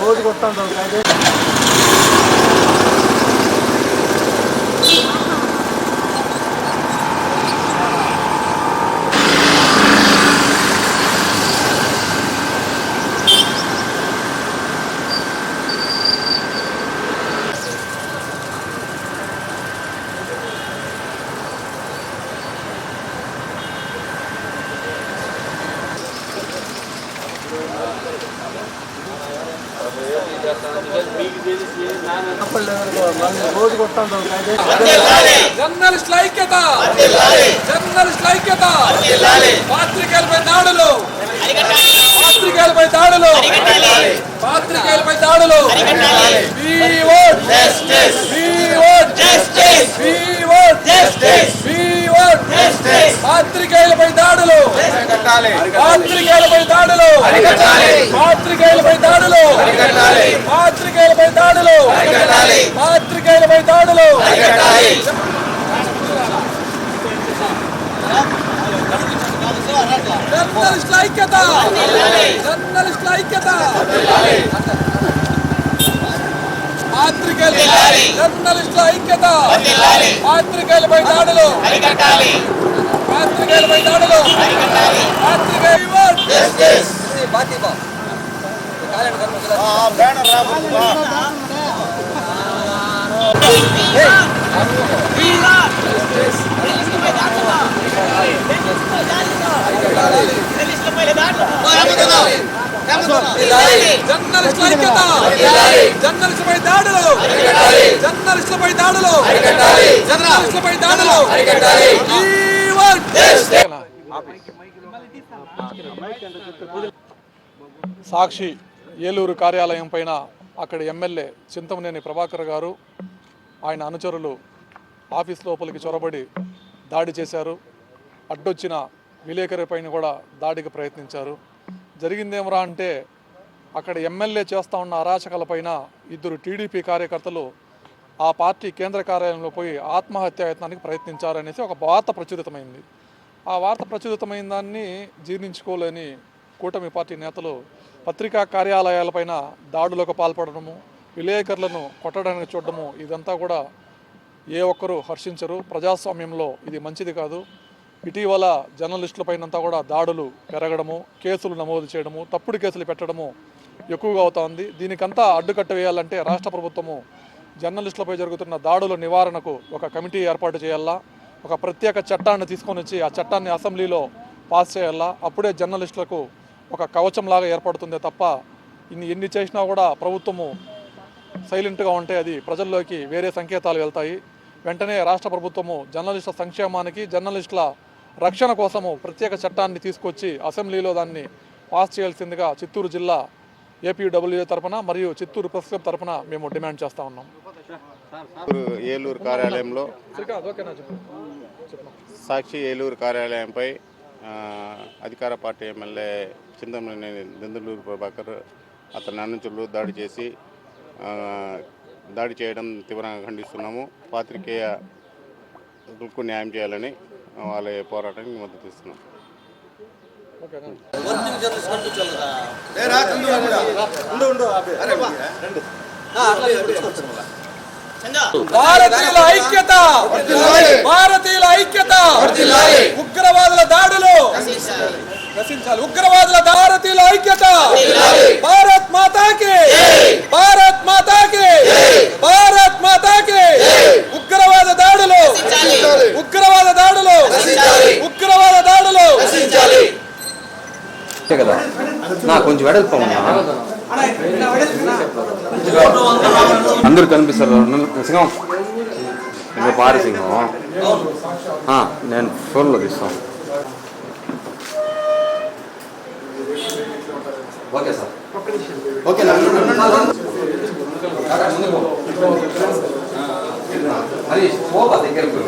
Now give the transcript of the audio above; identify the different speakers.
Speaker 1: రోజు కొట్టాను
Speaker 2: జర్నలిస్టుల ఐక్యత! జర్నలిస్టుల ఐక్యత! పాత్రికేయులపై దాడులు! పాత్రికేయులపై దాడులు! పాత్రికేయులపై దాడులు! We vote పాత్రికేయులపై దాడులు. పాత్రికేయులపై దాడులు. పాత్రికేయులపై దాడులు. జర్నలిస్టుల ఐక్యత. జర్నలిస్టుల ఐక్యత. పాత్రికేయులు జర్నలిస్టుల ఐక్యత. పాత్రికేయులపై దాడులు. పాత్రికేయులపై దాడులు. పాత్రికేయులు జర్నలిస్టుల ఐక్యత జర్నలిస్టులపై దాడులు జర్నలిస్టులపై దాడులు జర్నలిస్టులపై దాడులు.
Speaker 3: సాక్షి ఏలూరు కార్యాలయం పైన అక్కడ ఎమ్మెల్యే చింతమనేని ప్రభాకర్ గారు ఆయన అనుచరులు ఆఫీస్ లోపలికి చొరబడి దాడి చేశారు. అడ్డొచ్చిన విలేకరి పైన కూడా దాడికి ప్రయత్నించారు. జరిగిందేమరా అంటే అక్కడ ఎమ్మెల్యే చేస్తూ ఉన్న అరాచకాలపైన ఇద్దరు టీడీపీ కార్యకర్తలు ఆ పార్టీ కేంద్ర కార్యాలయంలో పోయి ఆత్మహత్యాయత్నానికి ప్రయత్నించారనేసి ఒక వార్త ప్రచురితమైంది. ఆ వార్త ప్రచురితమైన దాన్ని జీర్ణించుకోలేని కూటమి పార్టీ నేతలు పత్రికా కార్యాలయాలపైన దాడులకు పాల్పడడము విలేకరులను కొట్టడానికి చూడడము ఇదంతా కూడా ఏ ఒక్కరూ హర్షించరు. ప్రజాస్వామ్యంలో ఇది మంచిది కాదు. ఇటీవల జర్నలిస్టులపైనంతా కూడా దాడులు పెరగడము కేసులు నమోదు చేయడము తప్పుడు కేసులు పెట్టడము ఎక్కువగా అవుతోంది దీనికంతా అడ్డుకట్ట వేయాలంటే రాష్ట్ర ప్రభుత్వము జర్నలిస్టులపై జరుగుతున్న దాడుల నివారణకు ఒక కమిటీ ఏర్పాటు చేయాలా? ఒక ప్రత్యేక చట్టాన్ని తీసుకొని వచ్చి ఆ చట్టాన్ని అసెంబ్లీలో పాస్ చేయాలా? అప్పుడే జర్నలిస్టులకు ఒక కవచంలాగా ఏర్పడుతుందే తప్ప ఇన్ని ఎన్ని చేసినా కూడా ప్రభుత్వము సైలెంట్గా ఉంటే అది ప్రజల్లోకి వేరే సంకేతాలు వెళ్తాయి. వెంటనే రాష్ట్ర ప్రభుత్వము జర్నలిస్టుల సంక్షేమానికి జర్నలిస్టుల రక్షణ కోసము ప్రత్యేక చట్టాన్ని తీసుకొచ్చి అసెంబ్లీలో దాన్ని పాస్ చేయాల్సిందిగా చిత్తూరు జిల్లా ఏపీడబ్ల్యూఏ తరపున మరియు చిత్తూరు ప్రెస్ క్లబ్ తరపున మేము డిమాండ్ చేస్తూ ఉన్నాం.
Speaker 4: ఏలూరు- కార్యాలయంలో సాక్షి ఏలూరు కార్యాలయంపై అధికార పార్టీ ఎమ్మెల్యే చింతమనేని దెందులూరు ప్రభాకర్ అతని అనుచరులు దాడి చేసి ఆ, దాడి చేయడం తీవ్రంగా ఖండిస్తున్నాము. పాత్రికేయులకు న్యాయం చేయాలని వాళ్ళ పోరాటానికి మద్దతు ఇస్తున్నాం.
Speaker 2: భారతీయుల ఐక్యత! భారతీయుల ఐక్యత. నశించాలి ఉగ్రవాదుల భారతీయుల ఐక్యత. భారత్ మాతాకి. భారత్ మాతాకి. భారత్ మాతాకి. ఉగ్రవాద దాడులు. ఉగ్రవాద దాడులు. ఉగ్రవాద దాడులు.
Speaker 5: కదా? నా కొంచెం వెడల్పు అందరూ కనిపిస్తారు. నన్ను- సింహం. ఇంకా పారి సింహం ఆ, నేను ఫోన్లో తీస్తాను. ఓకే సార్ ఓకే హరీష్ పోవా దగ్గరకు